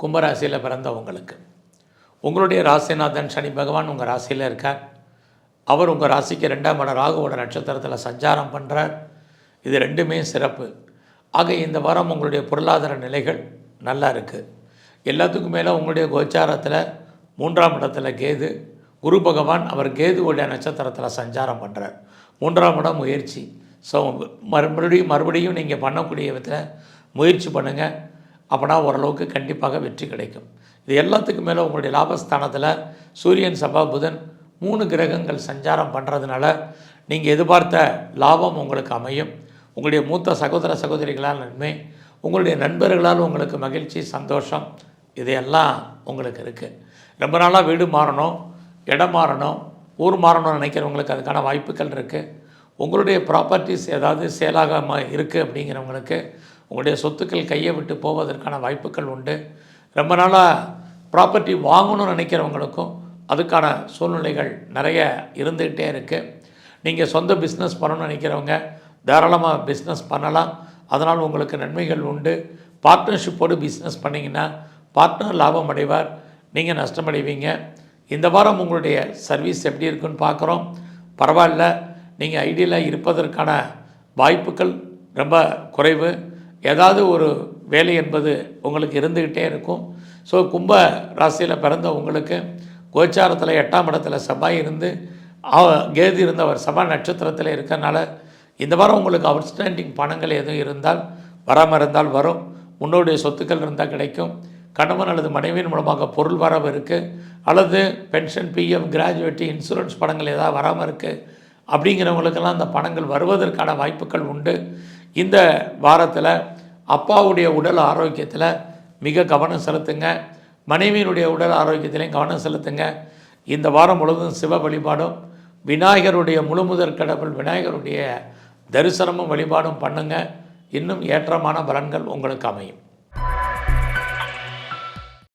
கும்பராசியில் பிறந்தவங்களுக்கு. உங்களுடைய ராசிநாதன் சனி பகவான் உங்கள் ராசியில் இருக்கார். அவர் உங்கள் ராசிக்கு ரெண்டாம் இடம் ராகுவோட நட்சத்திரத்தில் சஞ்சாரம் பண்ணுறார் இது ரெண்டுமே சிறப்பு. ஆக இந்த வாரம் உங்களுடைய பொருளாதார நிலைகள் நல்லா இருக்குது எல்லாத்துக்கும் மேலே உங்களுடைய கோச்சாரத்தில் மூன்றாம் இடத்துல கேது. குரு பகவான் அவர் கேதுவுடைய நட்சத்திரத்தில் சஞ்சாரம் பண்ணுறார் மூன்றாம் இடம் முயற்சி. ஸோ மறுபடியும் மறுபடியும் நீங்கள் பண்ணக்கூடிய விதத்தில் முயற்சி பண்ணுங்கள் அப்போனா ஓரளவுக்கு கண்டிப்பாக வெற்றி கிடைக்கும். இது எல்லாத்துக்கும் மேலே உங்களுடைய லாபஸ்தானத்தில் சூரியன் சபா புதன் மூணு கிரகங்கள் சஞ்சாரம் பண்ணுறதுனால நீங்கள் எதிர்பார்த்த லாபம் உங்களுக்கு அமையும். உங்களுடைய மூத்த சகோதர சகோதரிகளால் நன்மை உங்களுடைய நண்பர்களால் உங்களுக்கு மகிழ்ச்சி சந்தோஷம் இதையெல்லாம் உங்களுக்கு இருக்குது ரொம்ப நாளாக வீடு மாறணும் இடம் மாறணும் ஊர் மாறணும்னு நினைக்கிறவங்களுக்கு அதுக்கான வாய்ப்புகள் இருக்குது உங்களுடைய ப்ராப்பர்ட்டிஸ் ஏதாவது சேலாக இருக்குது அப்படிங்கிறவங்களுக்கு உங்களுடைய சொத்துக்கள் கையை விட்டு போவதற்கான வாய்ப்புகள் உண்டு. ரொம்ப நாளாக ப்ராப்பர்ட்டி வாங்கணும்னு நினைக்கிறவங்களுக்கும் அதுக்கான சூழ்நிலைகள் நிறைய இருந்துக்கிட்டே இருக்குது நீங்கள் சொந்த பிஸ்னஸ் பண்ணணும்னு நினைக்கிறவங்க தாராளமாக பிஸ்னஸ் பண்ணலாம். அதனால் உங்களுக்கு நன்மைகள் உண்டு. பார்ட்னர்ஷிப்போடு பிஸ்னஸ் பண்ணிங்கன்னா பார்ட்னர் லாபம் அடைவார். நீங்கள் நஷ்டமடைவீங்க. இந்த வாரம் உங்களுடைய சர்வீஸ் எப்படி இருக்குன்னு பார்க்குறோம். பரவாயில்ல. நீங்கள் ஐடியில் இருப்பதற்கான வாய்ப்புகள் ரொம்ப குறைவு. ஏதாவது ஒரு வேலை என்பது உங்களுக்கு இருந்துக்கிட்டே இருக்கும். ஸோ கும்ப ராசியில் பிறந்த உங்களுக்கு கோச்சாரத்தில் எட்டாம் இடத்துல செவ்வாய் இருந்து அவ- கேது இருந்தவர் செவ்வாய் நட்சத்திரத்தில் இருக்கறனால இந்த வாரம் உங்களுக்கு அவுட்ஸ்டாண்டிங் பணங்கள் எதுவும் இருந்தால் வராமல் இருந்தால் வரும். முன்னோடைய சொத்துக்கள் இருந்தால் கிடைக்கும். கணவன் அல்லது மனைவியின் மூலமாக பொருள் வரவு இருக்குது அல்லது பென்ஷன் பிஎஃப் கிராஜுவேட்டி இன்சூரன்ஸ் பணங்கள் ஏதாவது வராமல் இருக்குது அப்படிங்கிறவங்களுக்கெல்லாம் அந்த பணங்கள் வருவதற்கான வாய்ப்புகள் உண்டு. இந்த வாரத்தில் அப்பாவுடைய உடல் ஆரோக்கியத்தில் மிக கவனம் செலுத்துங்க. மனைவியினுடைய உடல் ஆரோக்கியத்திலையும் கவனம் செலுத்துங்க. இந்த வாரம் முழுவதும் சிவ வழிபாடும் விநாயகருடைய முழுமுதற் கடவுள் விநாயகருடைய தரிசனமும் வழிபாடும் பண்ணுங்கள் இன்னும் ஏற்றமான பலன்கள் உங்களுக்கு அமையும்.